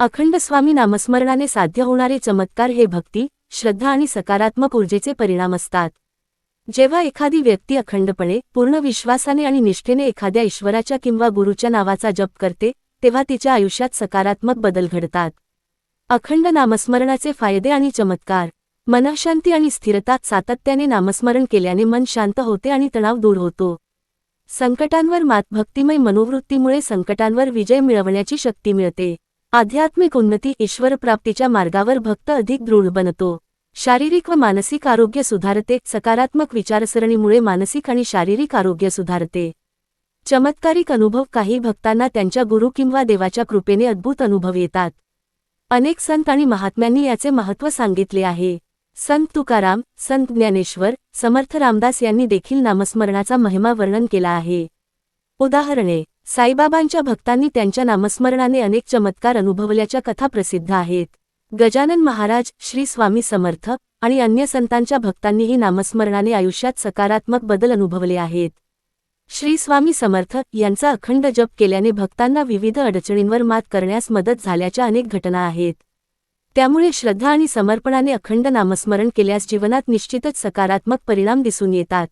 अखंड स्वामी नामस्मरणाने साध्य होणारे चमत्कार हे भक्ती श्रद्धा आणि सकारात्मक ऊर्जेचे परिणाम असतात. जेव्हा एखादी व्यक्ती अखंडपणे पूर्ण विश्वासाने आणि निष्ठेने एखाद्या ईश्वराच्या किंवा गुरुच्या नावाचा जप करते तेव्हा तिच्या आयुष्यात सकारात्मक बदल घडतात. अखंड नामस्मरणाचे फायदे आणि चमत्कार. मनःशांती आणि स्थिरता सातत्याने नामस्मरण केल्याने मन शांत होते आणि तणाव दूर होतो. संकटांवर मात भक्तिमय मनोवृत्तीमुळे संकटांवर विजय मिळवण्याची शक्ती मिळते. आध्यात्मिक उन्नती ईश्वरप्राप्तीच्या मार्गावर भक्त अधिक दृढ बनतो. शारीरिक व मानसिक आरोग्य सुधारते सकारात्मक विचारसरणीमुळे मानसिक आणि शारीरिक आरोग्य सुधारते. चमत्कारिक अनुभव काही भक्तांना त्यांच्या गुरु किंवा देवाच्या कृपेने अद्भुत अनुभव येतात. अनेक संत आणि महात्म्यांनी याचे महत्त्व सांगितले आहे. संत तुकाराम संत ज्ञानेश्वर समर्थ रामदास यांनी देखील नामस्मरणाचा महिमा वर्णन केला आहे. उदाहरणे साईबाबांच्या भक्तांनी त्यांच्या नामस्मरणाने अनेक चमत्कार अनुभवल्याच्या कथा प्रसिद्ध आहेत. गजानन महाराज श्री स्वामी समर्थ आणि अन्य संतांच्या भक्तांनीही नामस्मरणाने आयुष्यात सकारात्मक बदल अनुभवले आहेत. श्री स्वामी समर्थ यांचा अखंड जप केल्याने भक्तांना विविध अडचणींवर मात करण्यास मदत झाल्याच्या अनेक घटना आहेत. त्यामुळे श्रद्धा आणि समर्पणाने अखंड नामस्मरण केल्यास जीवनात निश्चितच सकारात्मक परिणाम दिसून येतात.